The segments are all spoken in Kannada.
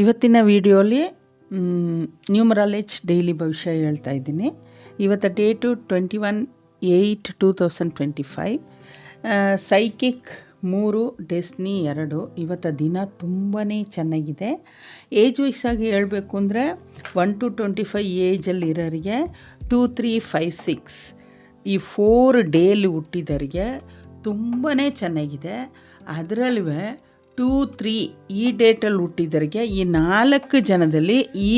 ಇವತ್ತಿನ ವಿಡಿಯೋಲಿ ನ್ಯೂಮರಾಲೇಜ್ ಡೈಲಿ ಭವಿಷ್ಯ ಹೇಳ್ತಾ ಇದ್ದೀನಿ. ಇವತ್ತು date twenty one eight two thousand twenty five psychic ಮೂರು ಡೆಸ್ನಿ ಎರಡು. ಇವತ್ತು ದಿನ ತುಂಬಾ ಚೆನ್ನಾಗಿದೆ. ಏಜ್ ವೈಸಾಗಿ ಹೇಳಬೇಕು ಅಂದರೆ ಒನ್ ಟು ಟ್ವೆಂಟಿ ಫೈವ್ ಏಜಲ್ಲಿರೋರಿಗೆ ಟೂ ತ್ರೀ ಫೈವ್ ಸಿಕ್ಸ್ ಈ ಫೋರ್ ಡೇಲಿ ಹುಟ್ಟಿದವರಿಗೆ ತುಂಬಾ ಚೆನ್ನಾಗಿದೆ. ಅದರಲ್ಲೂ ಟೂ ತ್ರೀ ಈ ಡೇಟಲ್ಲಿ ಹುಟ್ಟಿದರಿಗೆ ಈ ನಾಲ್ಕು ಜನದಲ್ಲಿ ಈ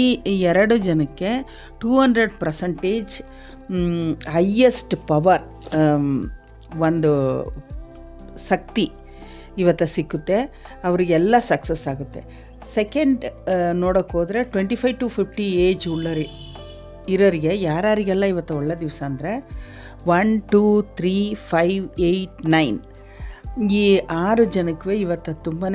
ಎರಡು ಜನಕ್ಕೆ two hundred percentage highest power ಒಂದು ಶಕ್ತಿ ಇವತ್ತು ಸಿಕ್ಕುತ್ತೆ. ಅವರಿಗೆಲ್ಲ ಸಕ್ಸಸ್ ಆಗುತ್ತೆ. ಸೆಕೆಂಡ್ ನೋಡೋಕೆ ಹೋದರೆ twenty five to fifty age ಉಳ್ಳರಿ, ಇರೋರಿಗೆ ಯಾರ್ಯಾರಿಗೆಲ್ಲ ಇವತ್ತು ಒಳ್ಳೆ ದಿವಸ ಅಂದರೆ one two three five eight nine ಈ ಆರು ಜನಕ್ಕೆ ಇವತ್ತು ತುಂಬಾ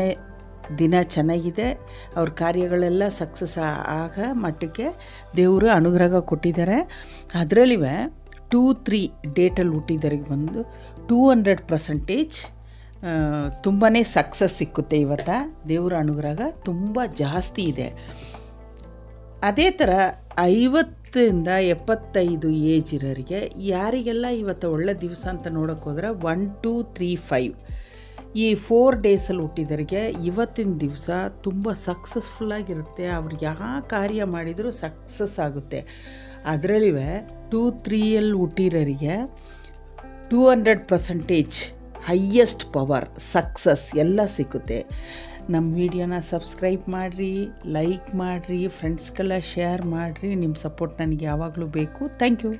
ದಿನ ಚೆನ್ನಾಗಿದೆ. ಅವ್ರ ಕಾರ್ಯಗಳೆಲ್ಲ ಸಕ್ಸಸ್ ಆಗ ಮಟ್ಟಕ್ಕೆ ದೇವರು ಅನುಗ್ರಹ ಕೊಟ್ಟಿದ್ದಾರೆ. ಅದರಲ್ಲಿ ಟೂ ತ್ರೀ ಡೇಟಲ್ಲಿ ಹುಟ್ಟಿದವರಿಗೆ ಬಂದು ಟೂ ಹಂಡ್ರೆಡ್ ಪರ್ಸೆಂಟೇಜ್ ತುಂಬಾ ಸಕ್ಸಸ್ ಸಿಕ್ಕುತ್ತೆ ಇವತ್ತು. ದೇವರ ಅನುಗ್ರಹ ತುಂಬ ಜಾಸ್ತಿ ಇದೆ. ಅದೇ ಥರ ಐವತ್ತರಿಂದ ಎಪ್ಪತ್ತೈದು ಏಜ್ ಇರೋರಿಗೆ ಯಾರಿಗೆಲ್ಲ ಇವತ್ತು ಒಳ್ಳೆ ದಿವಸ ಅಂತ ನೋಡೋಕೆ ಹೋದ್ರೆ ಒನ್, ಟೂ, ತ್ರೀ, ಫೈವ್. ಈ ಫೋರ್ ಡೇಸಲ್ಲಿ ಹುಟ್ಟಿದರಿಗೆ ಇವತ್ತಿನ ದಿವಸ ತುಂಬ ಸಕ್ಸಸ್ಫುಲ್ಲಾಗಿರುತ್ತೆ ಅವ್ರು ಯಾವ ಕಾರ್ಯ ಮಾಡಿದರೂ ಸಕ್ಸಸ್ ಆಗುತ್ತೆ. ಅದರಲ್ಲಿವೆ ಟೂ ತ್ರೀಯಲ್ಲಿ ಹುಟ್ಟಿರೋರಿಗೆ two hundred percentage highest power success ಎಲ್ಲ ಸಿಕ್ಕುತ್ತೆ ನಮ್ಮ ವಿಡಿಯೋನ ಸಬ್ಸ್ಕ್ರೈಬ್ ಮಾಡಿರಿ ಲೈಕ್ ಮಾಡಿರಿ ಫ್ರೆಂಡ್ಸ್ಗೆಲ್ಲ ಶೇರ್ ಮಾಡಿರಿ. ನಿಮ್ಮ ಸಪೋರ್ಟ್ ನನಗೆ ಯಾವಾಗಲೂ ಬೇಕು. Thank you